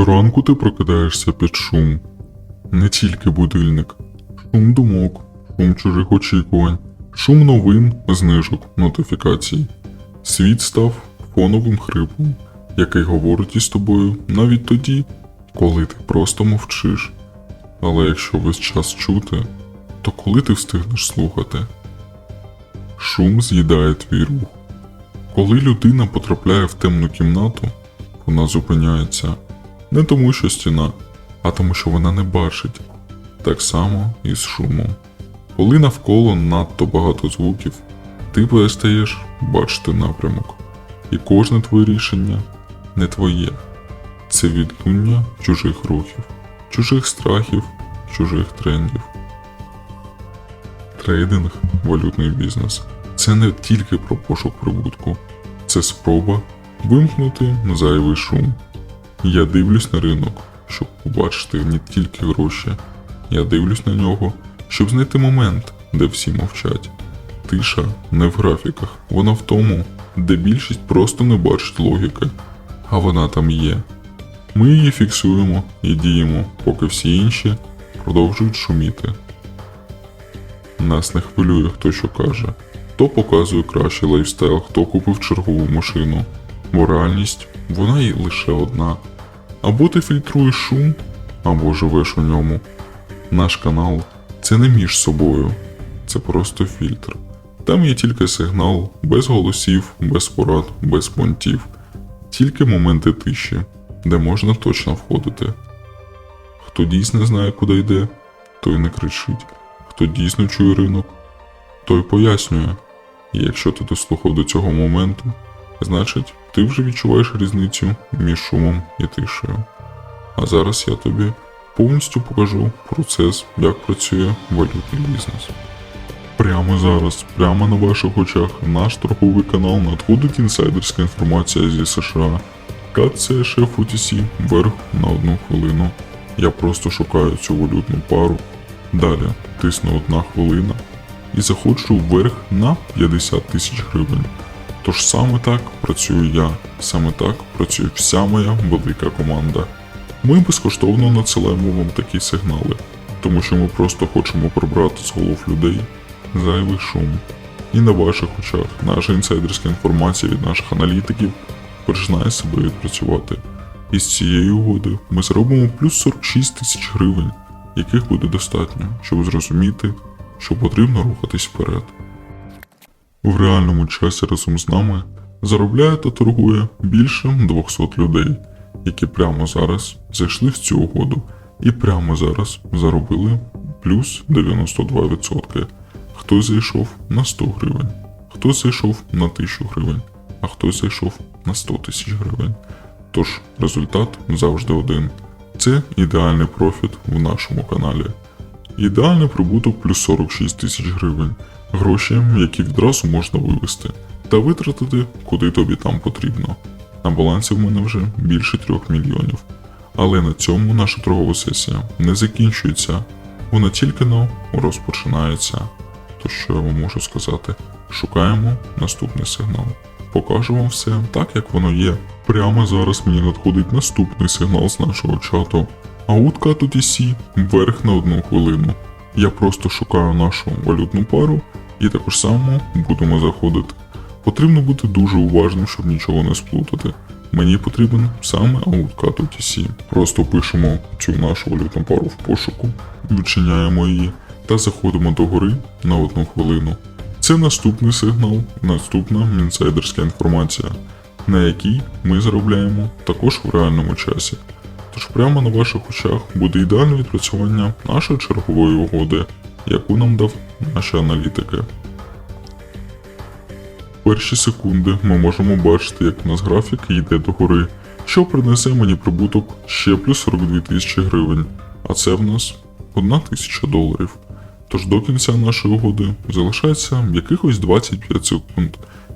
Щоранку ти прокидаєшся під шум. Не тільки будильник, шум думок, шум чужих очікувань, шум новин, знижок, нотифікацій. Світ став фоновим хрипом, який говорить із тобою навіть тоді, коли ти просто мовчиш. Але якщо весь час чути, то коли ти встигнеш слухати? Шум з'їдає твій рух. Коли людина потрапляє в темну кімнату, вона зупиняється не тому, що стіна, а тому, що вона не бачить. Так само і з шумом. Коли навколо надто багато звуків, ти перестаєш бачити напрямок. І кожне твоє рішення не твоє. Це відлуння чужих рухів, чужих страхів, чужих трендів. Трейдинг, валютний бізнес це не тільки про пошук прибутку, це спроба вимкнути зайвий шум. Я дивлюсь на ринок, щоб побачити не тільки гроші. Я дивлюсь на нього, щоб знайти момент, де всі мовчать. Тиша не в графіках, вона в тому, де більшість просто не бачить логіки, а вона там є. Ми її фіксуємо і діємо, поки всі інші продовжують шуміти. Нас не хвилює, хто що каже, хто показує кращий лайфстайл, хто купив чергову машину. Бо реальність вона і лише одна. Або ти фільтруєш шум, або живеш у ньому. Наш канал це не між собою, це просто фільтр. Там є тільки сигнал, без голосів, без порад, без понтів, тільки моменти тиші, де можна точно входити. Хто дійсно знає, куди йде, той не кричить. Хто дійсно чує ринок, той пояснює. І якщо ти дослухав до цього моменту, значить ти вже відчуваєш різницю між шумом і тишею. А зараз я тобі повністю покажу процес, як працює валютний бізнес. Прямо зараз, прямо на ваших очах, наш торговий канал надходить інсайдерська інформація зі США. КАТ CSF UTC вверх на одну хвилину. Я просто шукаю цю валютну пару. Далі тисну одна хвилина і заходжу вверх на 50 тисяч гривень. Тож саме так працюю я, саме так працює вся моя велика команда. Ми безкоштовно надсилаємо вам такі сигнали, тому що ми просто хочемо прибрати з голов людей зайвий шум. І на ваших очах наша інсайдерська інформація від наших аналітиків починає себе відпрацювати. І з цієї угоди ми заробимо плюс 46 тисяч гривень, яких буде достатньо, щоб зрозуміти, що потрібно рухатись вперед. В реальному часі разом з нами заробляє та торгує більше 200 людей, які прямо зараз зайшли в цю угоду і прямо зараз заробили плюс 92%. Хтось зайшов на 100 гривень, хтось зайшов на 1000 гривень, а хтось зайшов на 100 тисяч гривень. Тож результат завжди один. Це ідеальний профіт в нашому каналі. Ідеальний прибуток плюс 46 тисяч гривень. Гроші, які відразу можна вивести та витратити куди тобі там потрібно. На балансі в мене вже більше 3 мільйонів. Але на цьому наша торгова сесія не закінчується, вона тільки но розпочинається. То що я вам можу сказати? Шукаємо наступний сигнал. Покажу вам все так, як воно є. Прямо зараз мені надходить наступний сигнал з нашого чату. Аутка тут ісі вверх на одну хвилину. Я просто шукаю нашу валютну пару і також само будемо заходити. Потрібно бути дуже уважним, щоб нічого не сплутати. Мені потрібен саме аутка тут ісі. Просто пишемо цю нашу валютну пару в пошуку, відчиняємо її та заходимо до гори на одну хвилину. Це наступний сигнал, наступна інсайдерська інформація, на якій ми заробляємо також в реальному часі. Тож прямо на ваших очах буде ідеальне відпрацювання нашої чергової угоди, яку нам дав наші аналітики. Перші секунди ми можемо бачити, як у нас графік йде догори, що принесе мені прибуток ще плюс 42 тисячі гривень, а це в нас 1 тисяча доларів. Тож до кінця нашої угоди залишається якихось 25 секунд.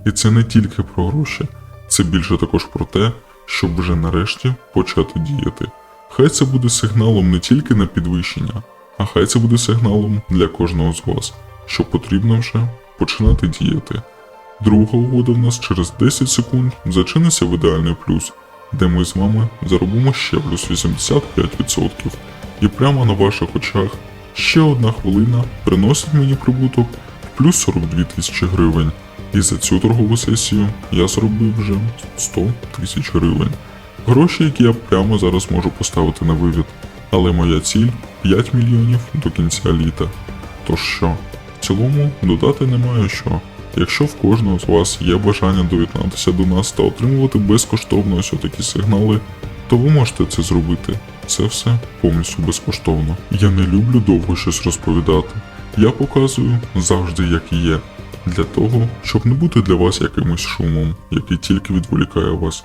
І це не тільки про гроші, це більше також про те, щоб вже нарешті почати діяти. Хай це буде сигналом не тільки на підвищення, а хай це буде сигналом для кожного з вас, що потрібно вже починати діяти. Друга угода в нас через 10 секунд зачиниться в ідеальний плюс, де ми з вами заробимо ще плюс 85%. І прямо на ваших очах ще одна хвилина приносить мені прибуток плюс 42 тисячі гривень. І за цю торгову сесію я заробив вже 100 тисяч гривень. Гроші, які я прямо зараз можу поставити на вивід. Але моя ціль 5 мільйонів до кінця літа. Тож що, в цілому додати немає що. Якщо в кожного з вас є бажання доєднатися до нас та отримувати безкоштовно ось такі сигнали, то ви можете це зробити. Це все повністю безкоштовно. Я не люблю довго щось розповідати. Я показую завжди як є, для того, щоб не бути для вас якимось шумом, який тільки відволікає вас.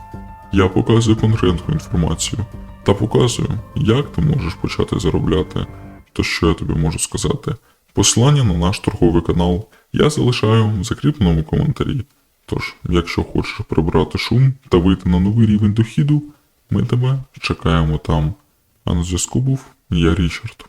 Я показую конкретну інформацію та показую, як ти можеш почати заробляти. То що я тобі можу сказати? Посилання на наш торговий канал я залишаю в закріпленому коментарі. Тож, якщо хочеш прибрати шум та вийти на новий рівень дохіду, ми тебе чекаємо там. А на зв'язку був я Річард.